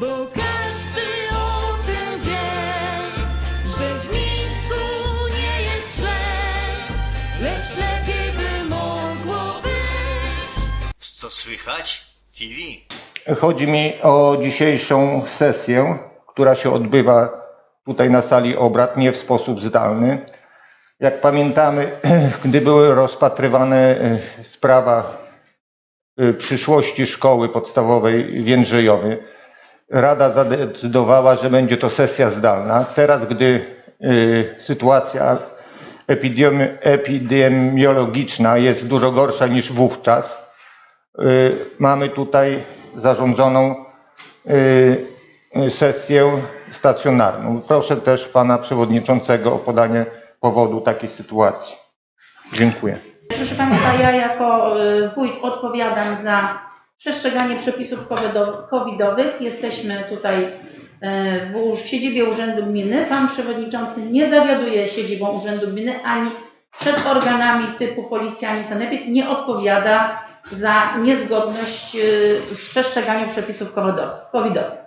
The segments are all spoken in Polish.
Bo każdy o tym wie, że w Mińsku nie jest źle, lecz lepiej by mogło być. Co słychać? TV. Chodzi mi o dzisiejszą sesję, która się odbywa tutaj na sali obrad, nie w sposób zdalny. Jak pamiętamy, gdy były rozpatrywane e, sprawa e, przyszłości szkoły podstawowej w Jędrzejowie, Rada zadecydowała, że będzie to sesja zdalna. Teraz, gdy e, sytuacja epidemi- epidemiologiczna jest dużo gorsza niż wówczas, Y, mamy tutaj zarządzoną y, y, sesję stacjonarną. Proszę też pana przewodniczącego o podanie powodu takiej sytuacji. Dziękuję. Proszę Państwa, ja jako y, wójt odpowiadam za przestrzeganie przepisów covido- covidowych. Jesteśmy tutaj y, w, siedzibie Urzędu Gminy. Pan Przewodniczący nie zawiaduje siedzibą Urzędu Gminy ani przed organami typu policja ani sanepid nie odpowiada za niezgodność y, w przestrzeganiu przepisów covido- covidowych.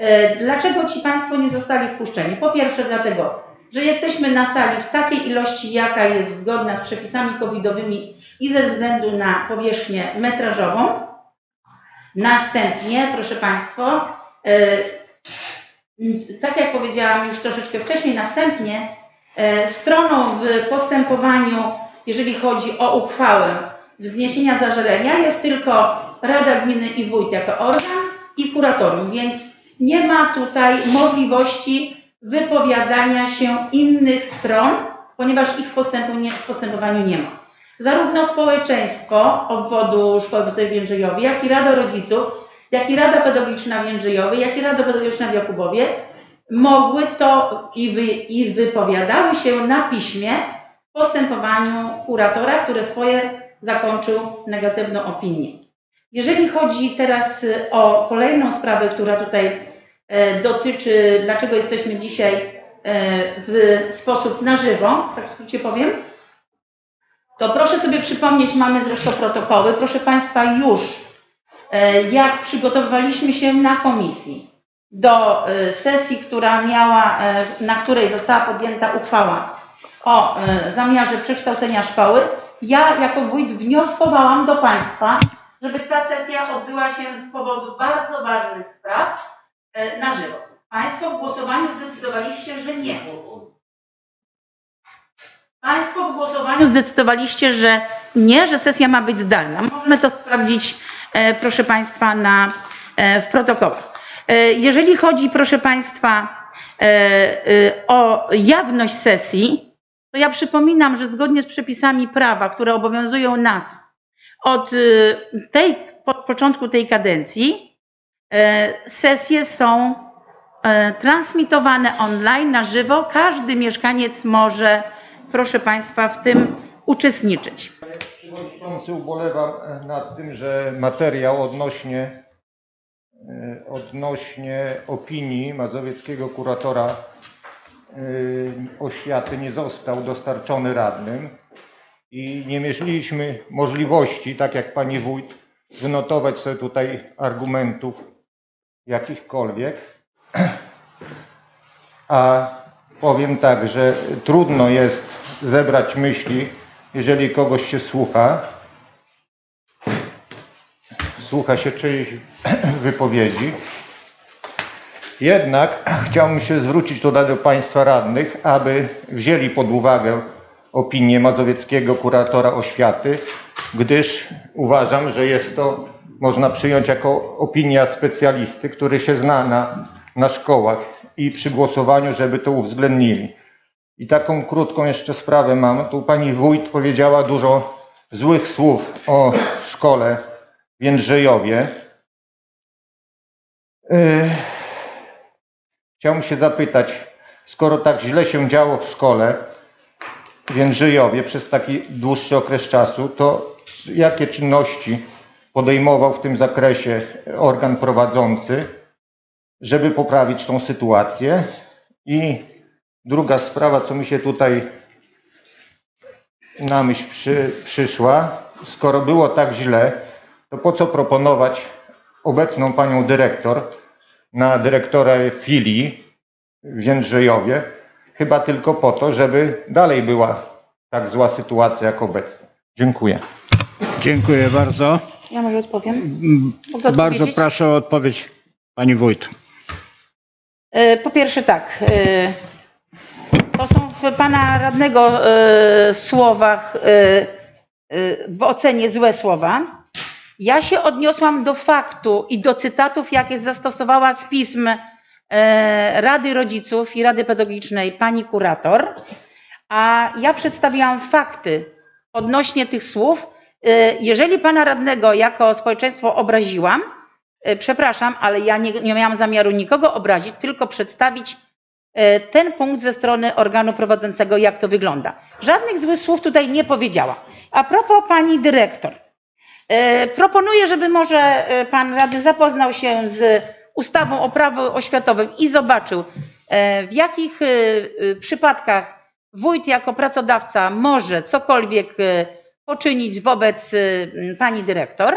Y, Dlaczego ci Państwo nie zostali wpuszczeni? Po pierwsze dlatego, że jesteśmy na sali w takiej ilości, jaka jest zgodna z przepisami covidowymi i ze względu na powierzchnię metrażową. Następnie, proszę Państwa, y, tak jak powiedziałam już troszeczkę wcześniej, następnie y, stroną w postępowaniu, jeżeli chodzi o uchwałę wzniesienia zażalenia, jest tylko Rada Gminy i Wójt jako organ i kuratorium, więc nie ma tutaj możliwości wypowiadania się innych stron, ponieważ ich w postępowaniu nie ma. Zarówno społeczeństwo obwodu Szkoły Podstawowej w Jędrzejowie, jak i Rada Rodziców, jak i Rada Pedagogiczna w Jędrzejowie, jak i Rada Pedagogiczna w Jakubowie mogły to i, wy, i wypowiadały się na piśmie w postępowaniu kuratora, który swoje zakończył negatywną opinię. Jeżeli chodzi teraz o kolejną sprawę, która tutaj e, dotyczy, dlaczego jesteśmy dzisiaj e, w sposób na żywo, tak w skrócie powiem, to proszę sobie przypomnieć, mamy zresztą protokoły, proszę Państwa, już e, jak przygotowywaliśmy się na komisji do e, sesji, która miała, e, na której została podjęta uchwała o zamiarze przekształcenia szkoły, ja jako wójt wnioskowałam do Państwa, żeby ta sesja odbyła się z powodu bardzo ważnych spraw na żywo. Państwo w głosowaniu zdecydowaliście, że nie. Państwo w głosowaniu zdecydowaliście, że nie, że sesja ma być zdalna. Możemy to sprawdzić, e, proszę Państwa, na, e, w protokołach. E, jeżeli chodzi, proszę Państwa, o jawność sesji, to ja przypominam, że zgodnie z przepisami prawa, które obowiązują nas od tej, od początku tej kadencji, sesje są transmitowane online na żywo. Każdy mieszkaniec może, proszę Państwa, w tym uczestniczyć. Przewodniczący ubolewam e, nad tym, że materiał odnośnie, e, odnośnie opinii mazowieckiego kuratora e, oświaty nie został dostarczony radnym i nie mieliśmy możliwości, tak jak pani wójt, wynotować sobie tutaj argumentów jakichkolwiek. A powiem tak, że trudno jest zebrać myśli, jeżeli kogoś się słucha, słucha się czyjejś wypowiedzi. Jednak chciałbym się zwrócić tutaj do Państwa radnych, aby wzięli pod uwagę opinię mazowieckiego kuratora oświaty, gdyż uważam, że jest to, można przyjąć jako opinia specjalisty, który się zna na, na szkołach i przy głosowaniu, żeby to uwzględnili. I taką krótką jeszcze sprawę mam. Tu pani wójt powiedziała dużo złych słów o szkole w Jędrzejowie. Yy, Chciałbym się zapytać, skoro tak źle się działo w szkole w Jędrzejowie przez taki dłuższy okres czasu, to jakie czynności podejmował w tym zakresie organ prowadzący, żeby poprawić tą sytuację? I druga sprawa, co mi się tutaj na myśl przy, przyszła, skoro było tak źle, to po co proponować obecną panią dyrektor na dyrektora filii w Jędrzejowie, chyba tylko po to, żeby dalej była tak zła sytuacja jak obecna. Dziękuję. Dziękuję bardzo. Ja może odpowiem. Mm, Mogę Bardzo proszę o odpowiedź pani wójt. E, Po pierwsze tak, e, to są w pana radnego e, słowach, e, e, w ocenie złe słowa. Ja się odniosłam do faktu i do cytatów, jakie zastosowała z pism Rady Rodziców i Rady Pedagogicznej pani kurator, a ja przedstawiłam fakty odnośnie tych słów. Jeżeli pana radnego jako społeczeństwo obraziłam, Przepraszam, ale ja nie, nie miałam zamiaru nikogo obrazić, tylko przedstawić ten punkt ze strony organu prowadzącego, jak to wygląda. Żadnych złych słów tutaj nie powiedziała. A propos pani dyrektor. E, Proponuję, żeby może e, pan radny zapoznał się z ustawą o prawo oświatowym i zobaczył, e, w jakich e, e, przypadkach wójt jako pracodawca może cokolwiek e, poczynić wobec e, pani dyrektor.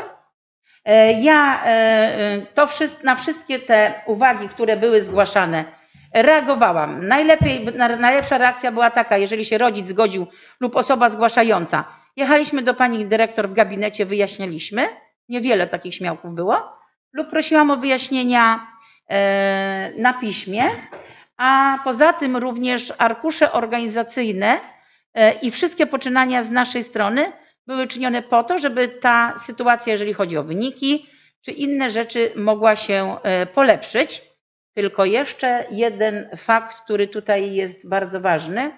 E, Ja e, e, to na wszystkie te uwagi, które były zgłaszane, reagowałam. Najlepiej, na- najlepsza reakcja była taka, jeżeli się rodzic zgodził lub osoba zgłaszająca. Jechaliśmy do pani dyrektor w gabinecie, wyjaśnialiśmy. Niewiele takich śmiałków było. Lub prosiłam o wyjaśnienia e, na piśmie. A poza tym również arkusze organizacyjne e, i wszystkie poczynania z naszej strony były czynione po to, żeby ta sytuacja, jeżeli chodzi o wyniki czy inne rzeczy, mogła się e, polepszyć. Tylko jeszcze jeden fakt, który tutaj jest bardzo ważny,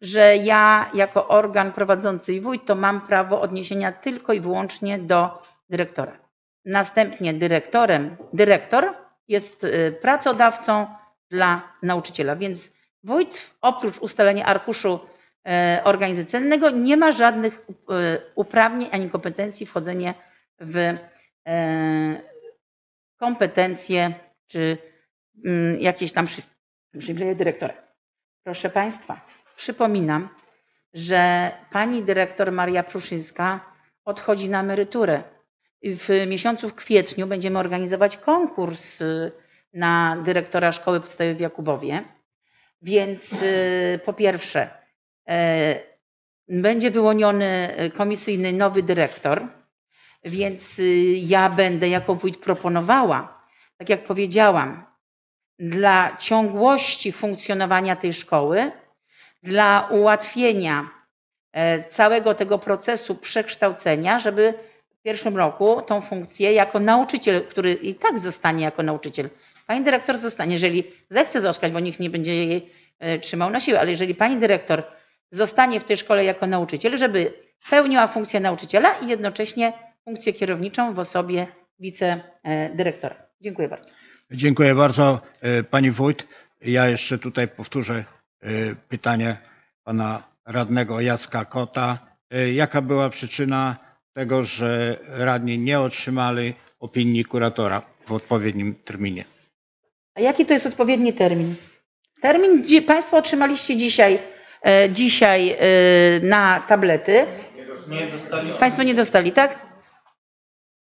że ja jako organ prowadzący i wójt to mam prawo odniesienia tylko i wyłącznie do dyrektora. Następnie dyrektorem, dyrektor jest e, pracodawcą dla nauczyciela, więc wójt oprócz ustalenia arkuszu e, organizacyjnego nie ma żadnych e, uprawnień ani kompetencji wchodzenia w kompetencje czy jakieś tam przy- przywileje dyrektora. Proszę Państwa, przypominam, że pani dyrektor Maria Pruszyńska odchodzi na emeryturę. W miesiącu w kwietniu będziemy organizować konkurs y, na dyrektora szkoły podstawowej w Jakubowie. Więc y, po pierwsze, e, będzie wyłoniony y, komisyjny nowy dyrektor, więc y, ja będę jako wójt proponowała, tak jak powiedziałam, dla ciągłości funkcjonowania tej szkoły, dla ułatwienia e, całego tego procesu przekształcenia, żeby w pierwszym roku tą funkcję jako nauczyciel, który i tak zostanie jako nauczyciel, pani dyrektor zostanie, jeżeli zechce zostać, bo nikt nie będzie jej e, trzymał na siłę, ale jeżeli pani dyrektor zostanie w tej szkole jako nauczyciel, żeby pełniła funkcję nauczyciela i jednocześnie funkcję kierowniczą w osobie wicedyrektora. Dziękuję bardzo. Dziękuję bardzo e, pani wójt. Ja jeszcze tutaj powtórzę e, pytanie pana radnego Jacka Kota. E, Jaka była przyczyna tego, że radni nie otrzymali opinii kuratora w odpowiednim terminie? A jaki to jest odpowiedni termin? Termin gdzie Państwo otrzymaliście dzisiaj, dzisiaj na tablety. Nie dostaliśmy. Państwo nie dostali, tak?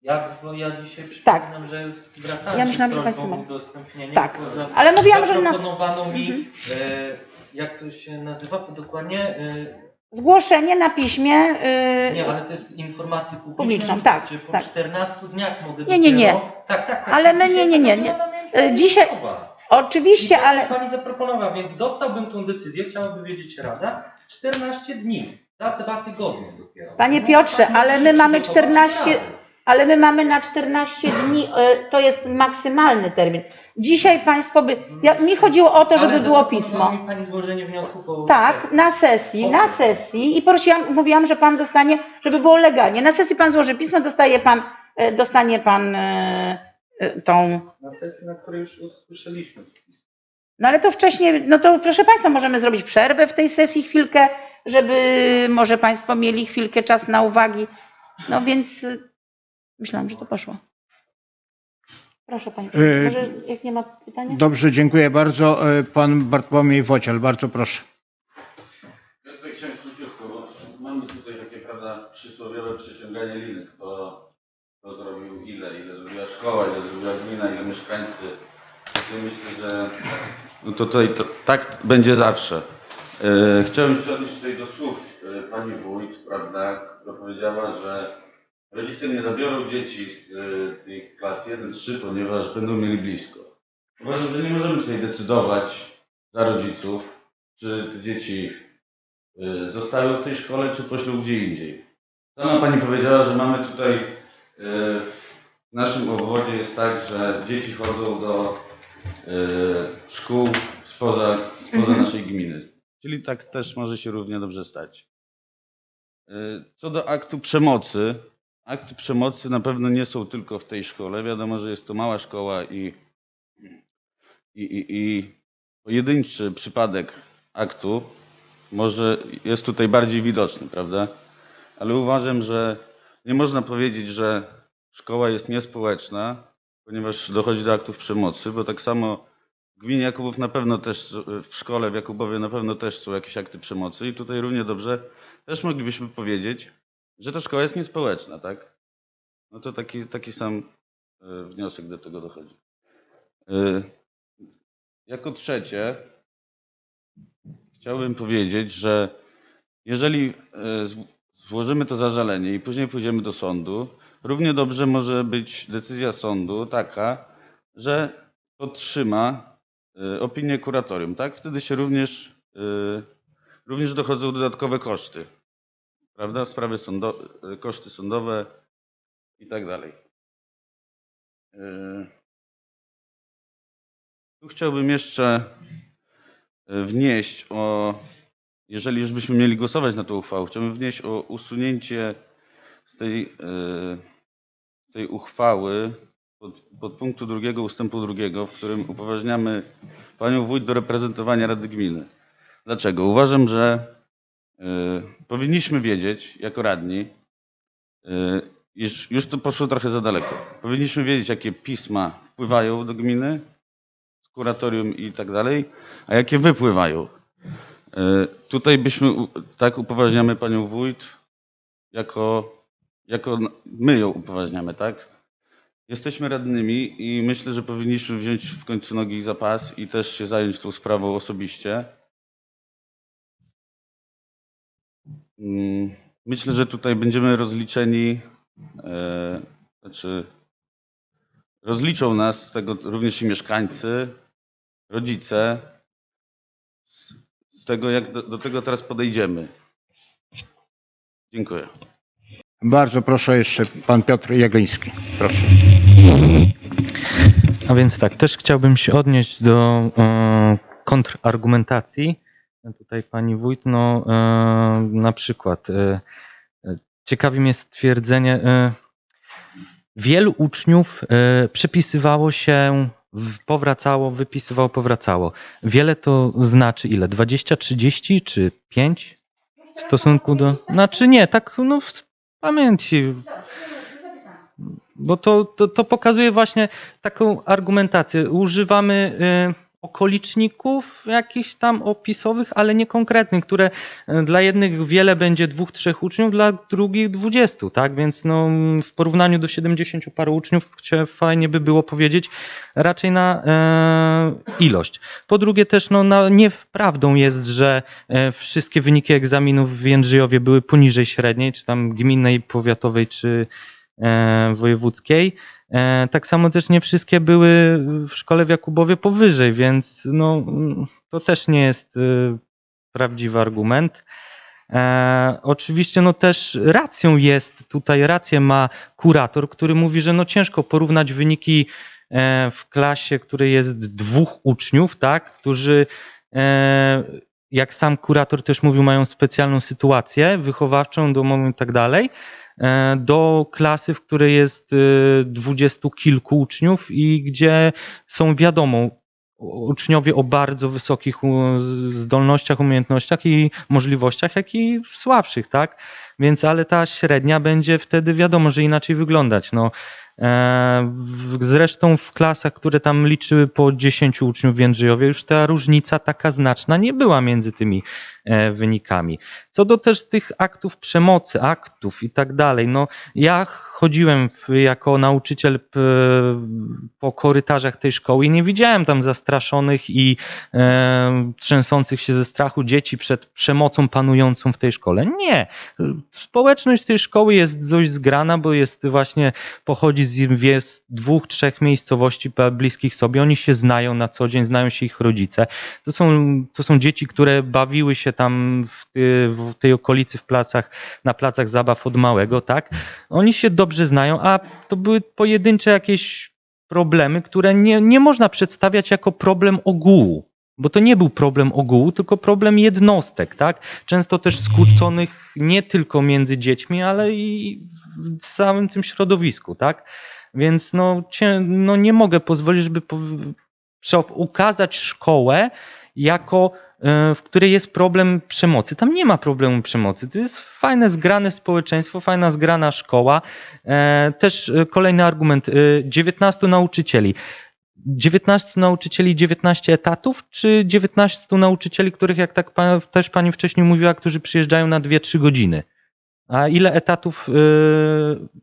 Ja, ja dzisiaj Tak. przypominam, że zwracałem Ja myślałam, z że państwo udostępnienia. Tak. tylko za- Ale mówiłam, że na Zaproponowano mi, Mhm. e, jak to się nazywa dokładnie? E, zgłoszenie na piśmie. e, nie, ale to jest informacji publicznej. Publiczną, tak, Czy po tak. 14 dniach mogę Nie, nie, nie. dopiero- Tak, tak, tak. Ale my nie, nie, nie, nie. E, dzisiaj-. Oczywiście, tak ale Pani zaproponowała, więc dostałbym tą decyzję, chciałaby wiedzieć Rada, 14 dni, za dwa tygodnie dopiero. Panie Piotrze, ale my mamy przygotować 14 Radę. Ale my mamy na 14 dni, e, to jest maksymalny termin. Dzisiaj Państwo by. Ja, mi chodziło o to, żeby Ale było pismo. mi Pani złożenie wniosku po Tak, sesji. na sesji, na sesji i prosiłam, mówiłam, że pan dostanie, żeby było legalnie. Na sesji pan złoży pismo, dostaje pan, e, dostanie pan e, tą. Na sesji, na której już usłyszeliśmy. No ale to wcześniej, no to proszę państwa, możemy zrobić przerwę w tej sesji chwilkę, żeby może państwo mieli chwilkę czas na uwagi. No więc myślałam, że to poszło. Proszę panie, może jak nie ma pytania? Dobrze, dziękuję bardzo. E, Pan Bartłomiej Wociel, bardzo proszę. Ja tutaj chciałem króciutko, bo mamy tutaj takie, prawda, przysłowiowe przeciąganie liny. Kto, kto zrobił ile, ile zrobiła szkoła, ile zrobiła gmina, ile mieszkańcy. Ja myślę, że no to tutaj to, tak będzie zawsze. E, chciałem się odnieść tutaj do słów e, pani wójt, prawda, która powiedziała, że rodzice nie zabiorą dzieci z e, tej klas 1-3, ponieważ będą mieli blisko. Uważam, że nie możemy tutaj decydować za rodziców, czy te dzieci e, zostają w tej szkole, czy poślą gdzie indziej. Sama pani powiedziała, że mamy tutaj e, w naszym obwodzie jest tak, że dzieci chodzą do szkół spoza, spoza naszej gminy. Czyli tak też może się równie dobrze stać. Co do aktu przemocy, akty przemocy na pewno nie są tylko w tej szkole. Wiadomo, że jest to mała szkoła i, i, i, i pojedynczy przypadek aktu może jest tutaj bardziej widoczny, prawda? Ale uważam, że nie można powiedzieć, że szkoła jest niespołeczna, ponieważ dochodzi do aktów przemocy, bo tak samo w gminie Jakubów na pewno też, w szkole w Jakubowie na pewno też są jakieś akty przemocy i tutaj równie dobrze też moglibyśmy powiedzieć, że ta szkoła jest niespołeczna, tak? No to taki, taki sam e, wniosek do tego dochodzi. E, Jako trzecie chciałbym powiedzieć, że jeżeli e, złożymy to zażalenie i później pójdziemy do sądu, równie dobrze może być decyzja sądu taka, że podtrzyma opinię kuratorium, tak? Wtedy się również, również dochodzą dodatkowe koszty, prawda? Sprawy sądo, e, koszty sądowe i tak dalej. E, Tu chciałbym jeszcze e, wnieść o, jeżeli już byśmy mieli głosować na tę uchwałę, chciałbym wnieść o usunięcie z tej, e, tej uchwały pod, pod punktu drugiego ustępu drugiego, w którym upoważniamy panią wójt do reprezentowania Rady Gminy. Dlaczego? Uważam, że powinniśmy wiedzieć jako radni, e, już, to poszło trochę za daleko. Powinniśmy wiedzieć, jakie pisma wpływają do gminy, z kuratorium i tak dalej, a jakie wypływają. E, Tutaj byśmy, tak upoważniamy panią wójt, jako, jako my ją upoważniamy, tak? Jesteśmy radnymi i myślę, że powinniśmy wziąć w końcu nogi za pas i też się zająć tą sprawą osobiście. Myślę, że tutaj będziemy rozliczeni, e, znaczy rozliczą nas z tego również i mieszkańcy, rodzice, z, z tego jak do, do tego teraz podejdziemy. Dziękuję. Bardzo proszę jeszcze pan Piotr Jagliński. Proszę. A więc tak, też chciałbym się odnieść do e, kontrargumentacji. Tutaj pani wójt, no e, na przykład e, ciekawi mnie stwierdzenie, e, wielu uczniów przepisywało się, powracało, wypisywało, powracało. Wiele to znaczy ile? 20, 30 czy 5 w stosunku do... Znaczy nie, tak no w pamięci, bo to, to, to pokazuje właśnie taką argumentację. Używamy okoliczników jakichś tam opisowych, ale nie konkretnych, które y, dla jednych wiele będzie dwóch, trzech uczniów, dla drugich dwudziestu, tak? Więc no, w porównaniu do 70 paru uczniów fajnie by było powiedzieć raczej na e, ilość. Po drugie też no, na, nie prawdą jest, że e, wszystkie wyniki egzaminów w Jędrzyjowie były poniżej średniej, czy tam gminnej, powiatowej, czy e, wojewódzkiej. E, Tak samo też nie wszystkie były w szkole w Jakubowie powyżej, więc no, to też nie jest e, prawdziwy argument. E, oczywiście no też racją jest, tutaj rację ma kurator, który mówi, że no ciężko porównać wyniki e, w klasie, której jest dwóch uczniów, tak, którzy jak sam kurator też mówił, mają specjalną sytuację wychowawczą, domową i tak dalej, do klasy, w której jest e, dwudziestu kilku uczniów i gdzie są wiadomo uczniowie o bardzo wysokich zdolnościach, umiejętnościach i możliwościach, jak i słabszych, tak? Więc, ale ta średnia będzie wtedy wiadomo, że inaczej wyglądać. No, e, zresztą w klasach, które tam liczyły po 10 uczniów w Jędrzejowie, już ta różnica taka znaczna nie była między tymi e, wynikami. Co do też tych aktów przemocy, aktów i tak dalej, no ja chodziłem jako nauczyciel po korytarzach tej szkoły i nie widziałem tam zastraszonych i e, trzęsących się ze strachu dzieci przed przemocą panującą w tej szkole. Nie. Społeczność tej szkoły jest dość zgrana, bo jest właśnie, pochodzi z jest dwóch, trzech miejscowości bliskich sobie. Oni się znają na co dzień, znają się ich rodzice. To są, to są dzieci, które bawiły się tam w, w tej okolicy w placach, na placach zabaw od małego, tak? Oni się dobrze znają, a to były pojedyncze jakieś problemy, które nie, nie można przedstawiać jako problem ogółu. Bo to nie był problem ogółu, tylko problem jednostek, tak? Często też skłóconych nie tylko między dziećmi, ale i w całym tym środowisku, tak? Więc no, no nie mogę pozwolić, żeby ukazać szkołę jako e, w której jest problem przemocy. Tam nie ma problemu przemocy. To jest fajne, zgrane społeczeństwo, fajna, zgrana szkoła. E, Też e, kolejny argument. e, 19 nauczycieli. 19 nauczycieli, 19 etatów, czy 19 nauczycieli, których, jak tak pa, też pani wcześniej mówiła, którzy przyjeżdżają na 2-3 godziny? A ile etatów e,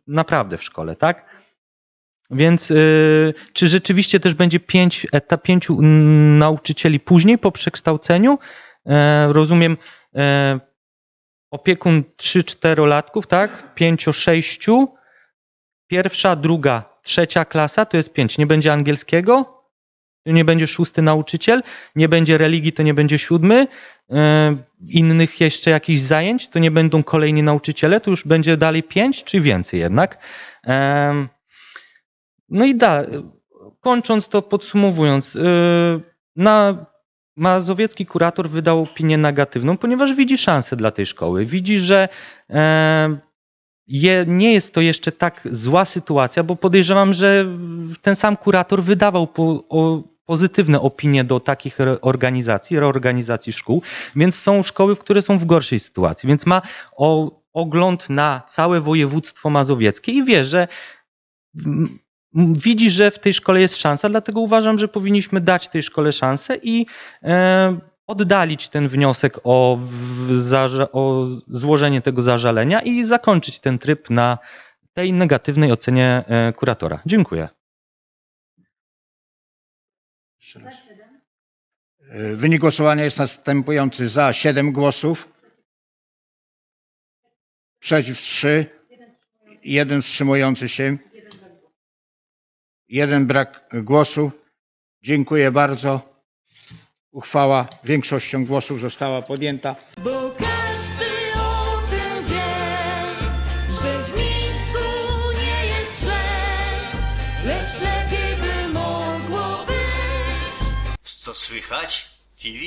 naprawdę w szkole, tak? Więc y, czy rzeczywiście też będzie pięć, pięciu nauczycieli później po przekształceniu? E, rozumiem, e, opiekun 3-4-latków, tak? Pięcio, sześciu. Pierwsza, druga, trzecia klasa to jest pięć. Nie będzie angielskiego, nie będzie szósty nauczyciel, nie będzie religii, to nie będzie siódmy. E, innych jeszcze jakichś zajęć, to nie będą kolejni nauczyciele, to już będzie dalej pięć czy więcej jednak. Em, no i da, kończąc to, podsumowując, yy, na mazowiecki kurator wydał opinię negatywną, ponieważ widzi szansę dla tej szkoły. Widzi, że je, nie jest to jeszcze tak zła sytuacja, bo podejrzewam, że ten sam kurator wydawał po, o, pozytywne opinie do takich organizacji, reorganizacji szkół, więc są szkoły, które są w gorszej sytuacji, więc ma o, ogląd na całe województwo mazowieckie i wie, że m, m, widzi, że w tej szkole jest szansa, dlatego uważam, że powinniśmy dać tej szkole szansę i e, oddalić ten wniosek o, o złożenie tego zażalenia i zakończyć ten tryb na tej negatywnej ocenie e, kuratora. Dziękuję. E, Wynik głosowania jest następujący. Za 7 głosów, przeciw 3, jeden wstrzymujący się, jeden brak głosu. Dziękuję bardzo. Uchwała większością głosów została podjęta. Bo każdy o tym wie, że w Mińsku nie jest źle, lecz lepiej by mogło być. Co słychać? TV.